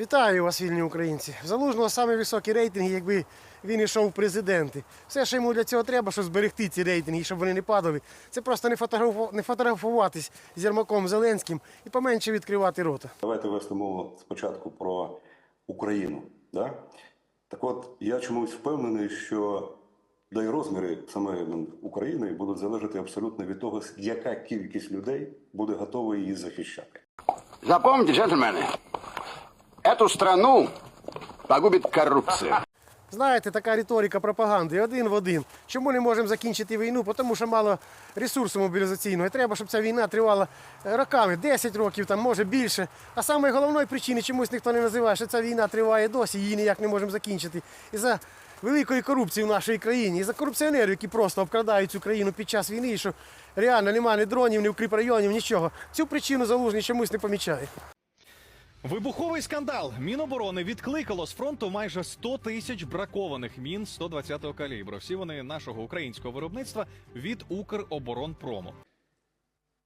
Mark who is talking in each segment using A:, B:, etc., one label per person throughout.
A: Вітаю вас, вільні українці. В Залужного саме високі рейтинги, якби він йшов в президенти. Все, що йому для цього треба, щоб зберегти ці рейтинги, щоб вони не падали, це просто не, фотографу... не фотографуватись з Єрмаком Зеленським і поменше відкривати рота.
B: Давайте вести мову спочатку про Україну. Да? Так от, я чомусь впевнений, що да й розміри саме ну, України будуть залежати абсолютно від того, яка кількість людей буде готова її захищати.
C: Запомните, джентльмены, эту страну погубит коррупция.
A: Знаєте, така риторика пропаганди один в один. Чому не можемо закінчити війну? Тому що мало ресурсу мобілізаційного. І треба, щоб ця війна тривала е, роками, 10 років, там, може більше. А саме головної причини чомусь ніхто не називає, що ця війна триває досі, її ніяк не можемо закінчити. І за великої корупції в нашій країні, і за корупціонерів, які просто обкрадають цю країну під час війни, і що реально немає ні дронів, ні укріпрайонів, нічого. Цю причину залужний чомусь не помічає.
D: Вибуховий скандал. Міноборони відкликало з фронту майже 100 тисяч бракованих мін 120-го калібру. Всі вони нашого українського виробництва від Укроборонпрому.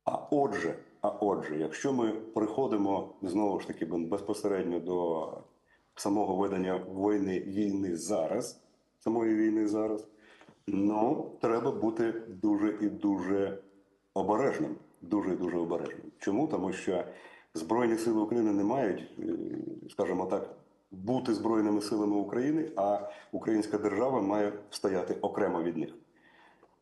B: А отже, а отже, якщо ми приходимо знову ж таки безпосередньо до самого ведення війни, війни зараз, самої війни зараз, ну треба бути дуже і дуже обережним. Дуже і дуже обережним. Чому? Тому що Збройні сили України не мають, е, скажімо так, бути Збройними силами України, а українська держава має стояти окремо від них.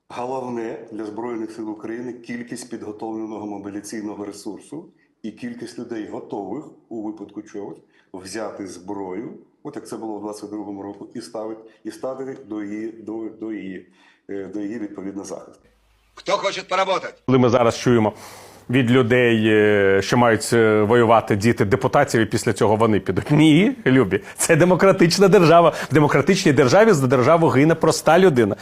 B: Головне для Збройних сил України кількість підготовленого мобіляційного ресурсу і кількість людей готових у випадку чогось взяти зброю, от як це було в 22-му року, і ставити і ставити до її до, до її е, до її відповідно захист.
C: Кто хочет поработать?
E: Коли ми зараз чуємо від людей, е, що мають е, воювати діти депутатів, і після цього вони підуть. Ні, любі, це демократична держава. В демократичній державі за державу гине проста людина.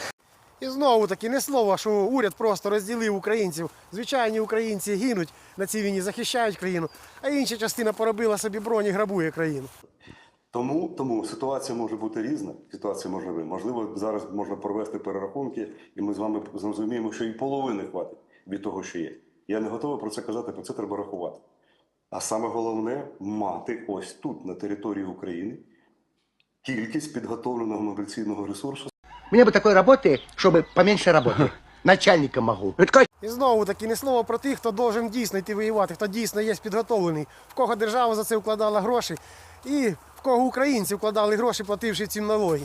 A: І знову таки не слово, що уряд просто розділив українців. Звичайні українці гинуть на цій війні, захищають країну, а інша частина поробила собі броні, грабує країну.
B: Тому, тому ситуація може бути різна. Ситуація може бути. Можливо, зараз можна провести перерахунки, і ми з вами зрозуміємо, що і половини хватить від того, що є. Я не готовий про це казати, про це треба рахувати. А саме головне мати ось тут, на території України, кількість підготовленого мобіляційного ресурсу
F: Мне бы такой работы, чтобы поменьше работы. Начальником могу. Ну, такой
A: І знову таки не слово про тих, хто должен дійсно йти воювати, хто дійсно є підготовлений, в кого держава за це вкладала гроші, і в кого українці вкладали гроші, плативши цим налоги.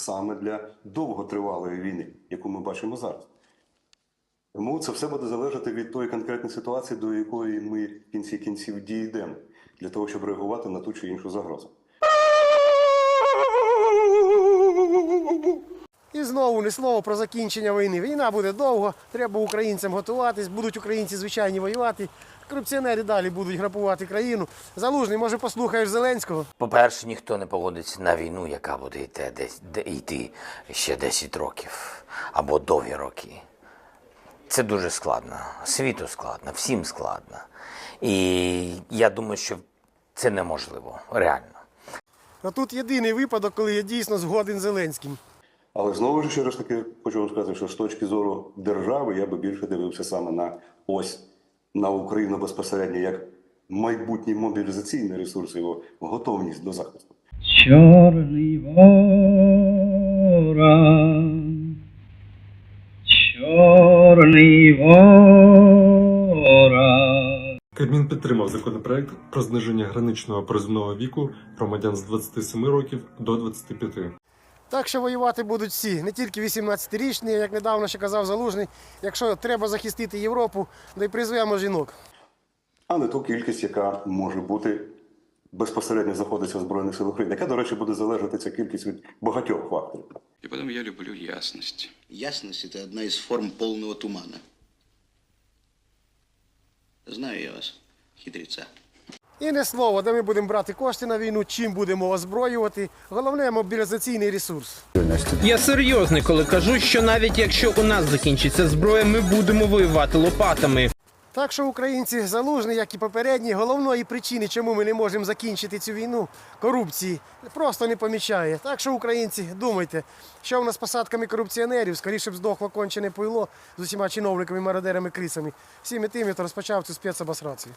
B: Саме для довготривалої війни, яку ми бачимо зараз. Тому це все буде залежати від тої конкретної ситуації, до якої ми в кінці кінців дійдемо, для того, щоб реагувати на ту чи іншу загрозу.
A: І знову не слово про закінчення війни. Війна буде довго, треба українцям готуватись, будуть українці звичайні воювати. Корупціонери далі будуть грабувати країну. Залужний, може, послухаєш Зеленського?
G: По-перше, ніхто не погодиться на війну, яка буде йти, десь, де- йти ще 10 років або довгі роки. Це дуже складно. Світу складно, всім складно. І я думаю, що це неможливо, реально.
A: А тут єдиний випадок, коли я дійсно згоден Зеленським.
B: Але знову ж ще раз таки хочу вам сказати, що з точки зору держави я би більше дивився саме на ось на Україну безпосередньо як майбутній мобілізаційний ресурс, його готовність до захисту.
H: Чорний ворон, чорний ворон.
I: Кабмін підтримав законопроект про зниження граничного призовного віку громадян з 27 років до 25.
A: Так що воювати будуть всі, не тільки 18-річні, як недавно ще казав Залужний. Якщо треба захистити Європу, то й призвемо жінок.
B: а не ту кількість, яка може бути безпосередньо знаходиться в Збройних силах України, яка, до речі, буде залежати ця кількість від багатьох факторів.
J: И потом я люблю ясность.
K: Ясность – это одна из форм полного тумана. Знаю я вас, хитреца.
A: І не слово, де ми будемо брати кошти на війну, чим будемо озброювати. Головне мобілізаційний ресурс.
L: Я серйозний, коли кажу, що навіть якщо у нас закінчиться зброя, ми будемо воювати лопатами.
A: Так що українці залужні, як і попередні, головної причини, чому ми не можемо закінчити цю війну корупції, просто не помічає. Так що, українці, думайте, що в нас з посадками корупціонерів, скоріше б здохло кончене пойло з усіма чиновниками, мародерами, крисами. Всіми тими, хто розпочав цю спецобосрацію.